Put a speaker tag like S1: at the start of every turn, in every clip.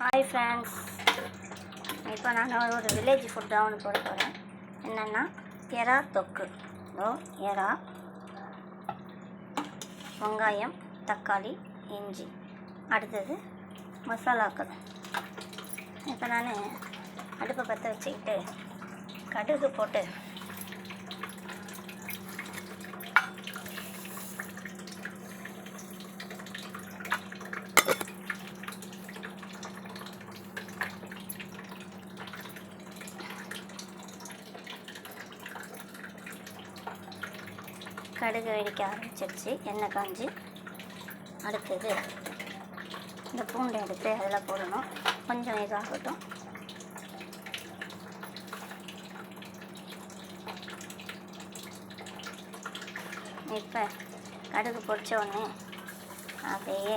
S1: Hi friends இப்போ நான் ஒரு வில்லேஜ் ஃபுட்டாக ஒன்று போட போகிறேன் என்னென்னா எறா தொக்கு. ஓ எறா வெங்காயம் தக்காளி இஞ்சி. அடுத்தது மசாலாக்கள். இப்போ நான் அடுப்பை பற்ற வச்சுக்கிட்டு கடுகு போட்டு கடுகு வெடிக்க ஆரம்பிச்சிருச்சு எண்ணெய் காஞ்சி. அடுத்தது இந்த பூண்டை எடுத்து அதில் போடணும். கொஞ்சம் இதாகட்டும். இப்போ கடுகு பொடிச்ச உடனே அப்படியே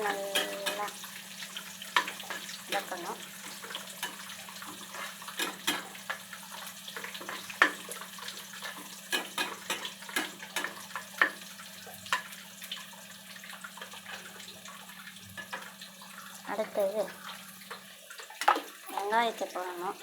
S1: பூண்டை போட்டு நல்லா இறக்கணும் அடுத்தது வெங்காயத்தை போடணும்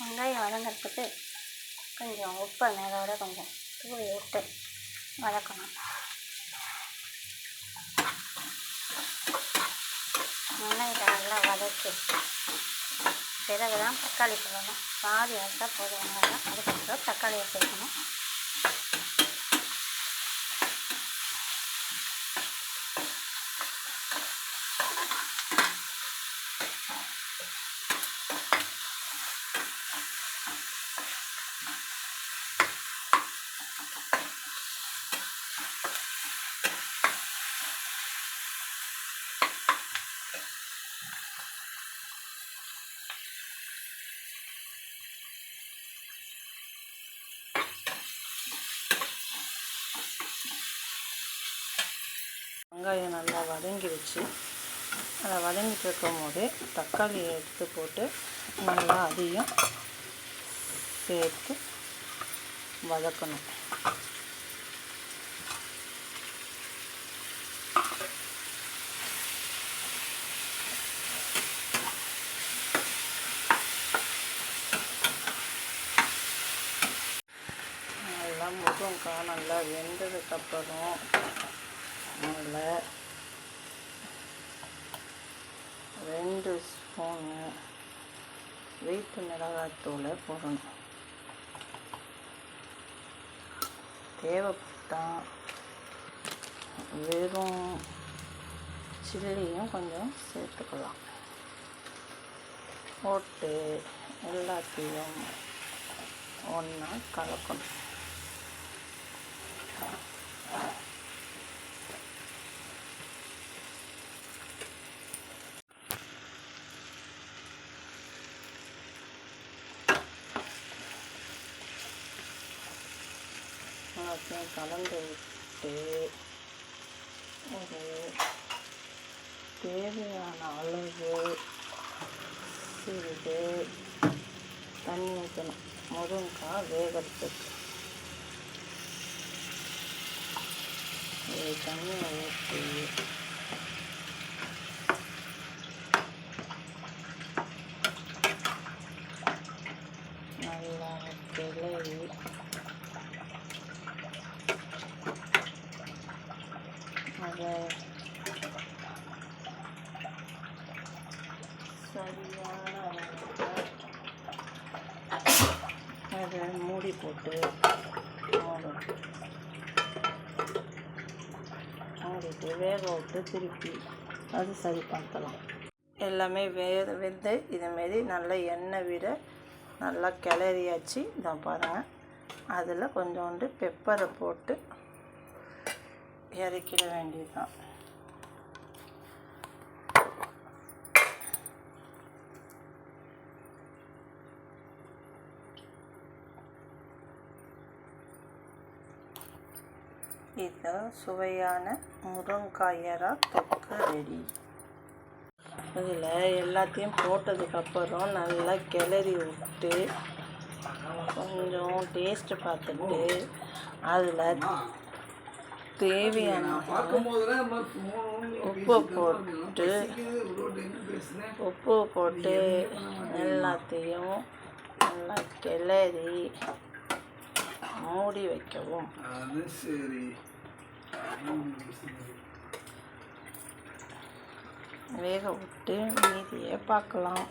S1: வெங்காயம் வதங்கிறதுக்கு கொஞ்சம் உப்பை மேலோட கொஞ்சம் தூவி விட்டு வதக்கணும். வெங்காயத்தை நல்லா வதக்கி பிறகு தான் தக்காளி போடணும். பாதி வதக்கா போதும். வெங்காயம் அதுக்கப்புறம் தக்காளியை சேர்க்கணும்.
S2: வெங்காயம் நல்லா வதங்கி வச்சு அதை வதங்கிட்டு இருக்கும் போது தக்காளியை எடுத்து போட்டு நல்லா அதையும் சேர்த்து வதக்கணும். நல்லா முருங்கக்காய் நல்லா வெந்ததுக்கப்புறம் அதில் ரெண்டு ஸ்பூனு வீட்டு மிளகாத்தூளை போடணும். தேவைப்பட்டால் வெறும் சில்லியும் கொஞ்சம் சேர்த்துக்கலாம். போட்டு எல்லாத்தையும் ஒன்றா கலக்கணும். எல்லாத்தையும் கலந்து விட்டு ஒரு தேவையான அளவு சிறிது தண்ணி ஊற்றணும் முருங்காய் வேகிறதுக்கு. தண்ணியை ஊற்றி நல்லா கிளறி அதை சரியான அதை மூடி போட்டு மூடிட்டு வேக விட்டு திருப்பி அது சரி பார்க்கலாம் எல்லாமே வே வெந்து இதுமாரி நல்லா எண்ணெய் விட நல்லா கிளறியாச்சு. இதான் பாருங்கள் அதில் கொஞ்சோண்டு பெப்பரை போட்டு இறக்கிட வேண்டியதுதான். இது சுவையான முருங்காயரா தொக்கு ரெடி. இதில் எல்லாத்தையும் போட்டதுக்கப்புறம் நல்லா கிளறி விட்டு கொஞ்சம் டேஸ்ட்டு பார்த்துட்டு அதில் தேவையான உப்பு போட்டு உப்பு போட்டு எல்லாத்தையும் நல்லா கிளறி மூடி வைக்கவும். வேக விட்டு மீதியை பார்க்கலாம்.